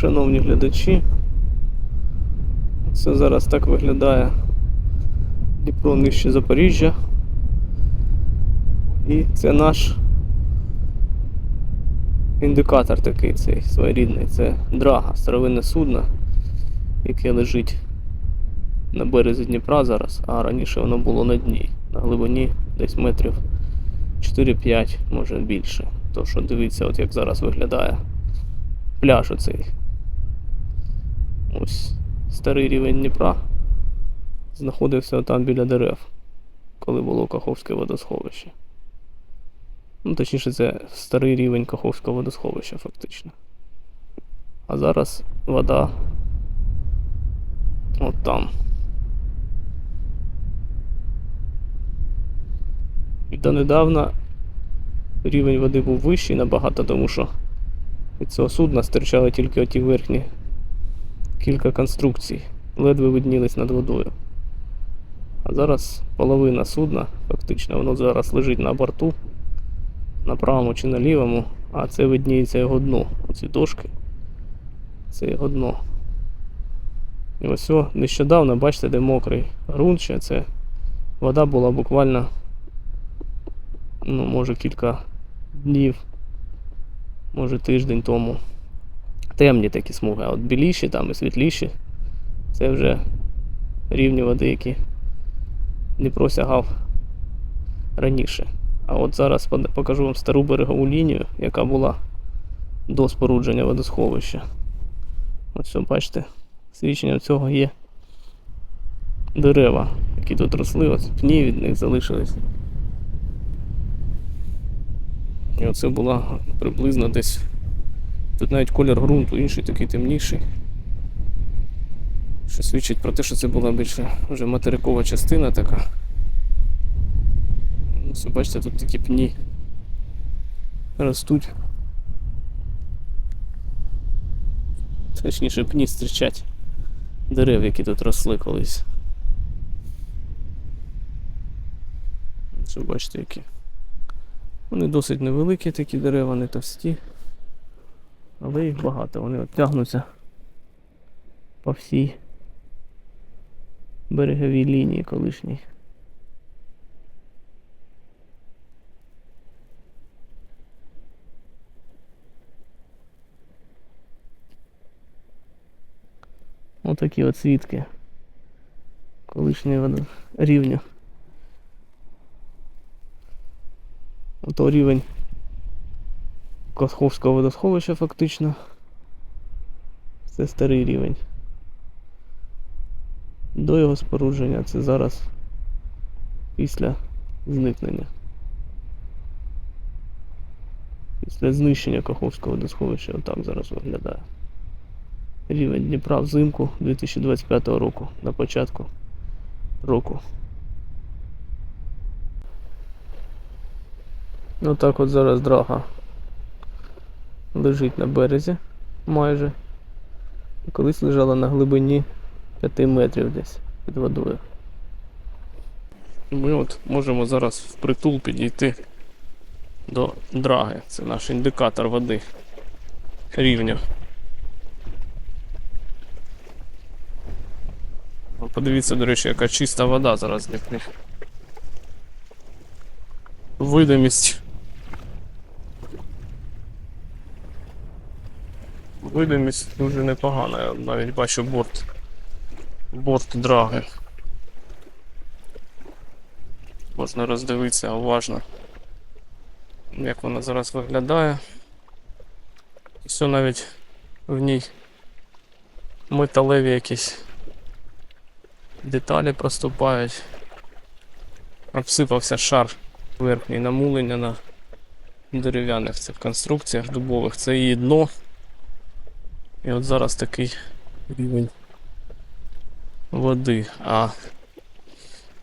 шановні глядачі. Це зараз так виглядає Дніпро нижче Запоріжжя. І це наш індикатор такий цей своєрідний. Це драга, старовинне судно, яке лежить на березі Дніпра зараз, а раніше воно було на дні, на глибині десь метрів 4-5, може більше. То що дивіться, от як зараз виглядає пляж оцей. Ось старий рівень Дніпра знаходився там біля дерев, коли було Каховське водосховище. Ну, точніше, це старий рівень Каховського водосховища, фактично. А зараз вода от там. І донедавна рівень води був вищий набагато, тому що від цього судна стирчали тільки оті верхні кілька конструкцій, ледве виднілись над водою. А зараз половина судна, фактично, воно зараз лежить на борту, на правому чи на лівому, а це видніється його дно. Оці дошки. Це його дно. І ось о, нещодавно, бачите, де мокрий ґрунт ще, це вода була буквально, ну, може, кілька днів, може тиждень тому. Темні такі смуги, а от біліші там і світліші, це вже рівні води, які не просягав раніше. А от зараз покажу вам стару берегову лінію, яка була до спорудження водосховища. Ось бачите, свідченням цього є дерева, які тут росли, ось пні від них залишились. І оце була приблизно десь. Тут навіть колір ґрунту інший такий темніший. Що свідчить про те, що це була більше вже материкова частина така. Ну, Ось, бачите, тут такі пні ростуть. Точніше, пні стрічать дерев, які тут росли колись. Ось, бачите, які. Вони досить невеликі такі дерева, не товсті. Але їх багато, вони от тягнуться по всій береговій лінії колишній. Отакі от свідки колишнього рівня. Ото рівень Косховського водосховища фактично. Це старий рівень. До його спорудження це зараз після зникнення. Після знищення Каховського водосховища отак зараз виглядає. Рівень Дніпра взимку 2025 року на початку року. Ну так от зараз драга лежить на березі майже. Колись лежала на глибині 5 метрів десь під водою. Ми от можемо зараз впритул підійти до драги. Це наш індикатор води рівня. Подивіться, до речі, яка чиста вода зараз в Дніпрі. Видимість. Видимість дуже непогана. Я навіть бачу борт. Борт драги. Можна роздивитися уважно, як вона зараз виглядає. І все навіть в ній металеві якісь деталі проступають. Обсипався шар верхній намулення на дерев'яних цих конструкціях дубових. Це її дно. І от зараз такий рівень води. А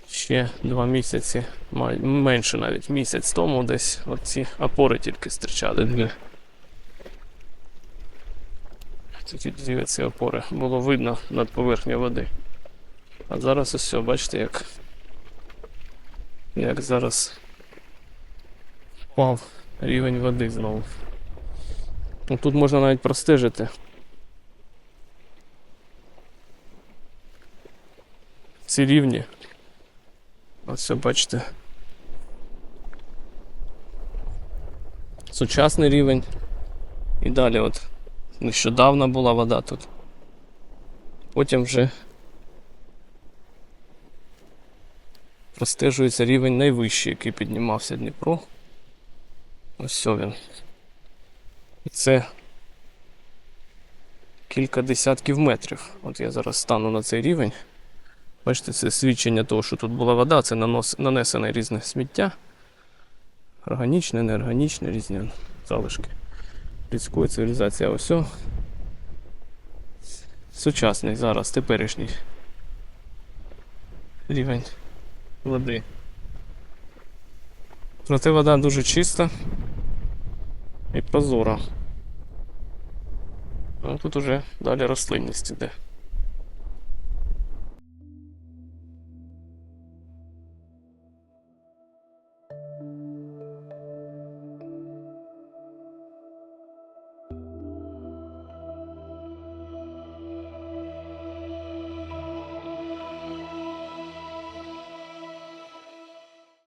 ще два місяці, менше навіть місяць тому десь оці опори тільки стирчали дві. Тільки дві ці опори було видно над поверхнею води. А зараз ось все, бачите, як, як зараз впав рівень води знову. Ну, тут можна навіть простежити ці рівні. Ось все бачите. Сучасний рівень. І далі от нещодавно була вода тут. Потім вже простежується рівень найвищий, який піднімався Дніпро. Ось все він. І це кілька десятків метрів. От я зараз стану на цей рівень. Бачите, це свідчення того, що тут була вода, це нанос, нанесене різне сміття. Органічне, неорганічне, різні залишки людської цивілізації. А ось сучасний зараз, теперішній рівень води. Проте вода дуже чиста і прозора. А тут уже далі рослинність іде.